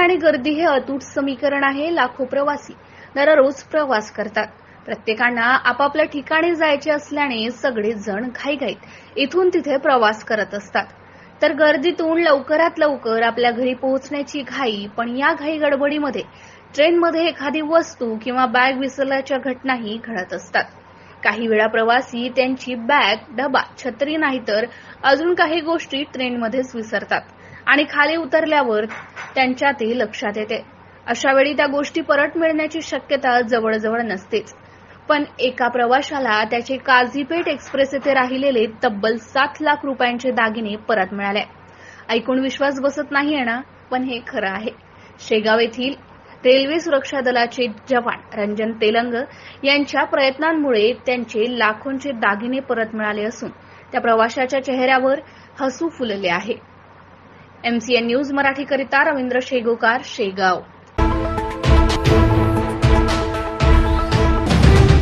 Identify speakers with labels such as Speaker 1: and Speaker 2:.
Speaker 1: आणि गर्दी हे अतूट समीकरण आहे लाखो प्रवासी दररोज प्रवास करतात. प्रत्येकांना आपापल्या ठिकाणी जायचे असल्याने सगळेच जण घाईघाईत इथून तिथे प्रवास करत असतात. तर गर्दीतून लवकरात लवकर आपल्या घरी पोहोचण्याची घाई पण या घाई गडबडीमध्ये ट्रेनमध्ये एखादी वस्तू किंवा बॅग विसरल्याच्या घटनाही घडत असतात. काही वेळा प्रवासी त्यांची बॅग डबा छत्री नाही तर अजून काही गोष्टी ट्रेनमध्येच विसरतात आणि खाली उतरल्यावर त्यांच्या ते लक्षात येते. अशा वेळी त्या गोष्टी परत मिळण्याची शक्यता जवळजवळ नसतेच. पण एका प्रवाशाला त्याचे काझीपेठ एक्सप्रेस येथे राहिलेले तब्बल सात लाख रुपयांचे दागिने परत मिळाले. ऐकून विश्वास बसत नाही ना पण हे खरं आहे. शेगाव येथील रेल्वे सुरक्षा दलाचे जवान रंजन तेलंग यांच्या प्रयत्नांमुळे त्यांचे लाखोंचे दागिने परत मिळाले असून त्या प्रवाशाच्या चेहऱ्यावर हसू फुलले आहे. एमसीएन न्यूज मराठीकरिता रवींद्र शेगोकार शेगाव.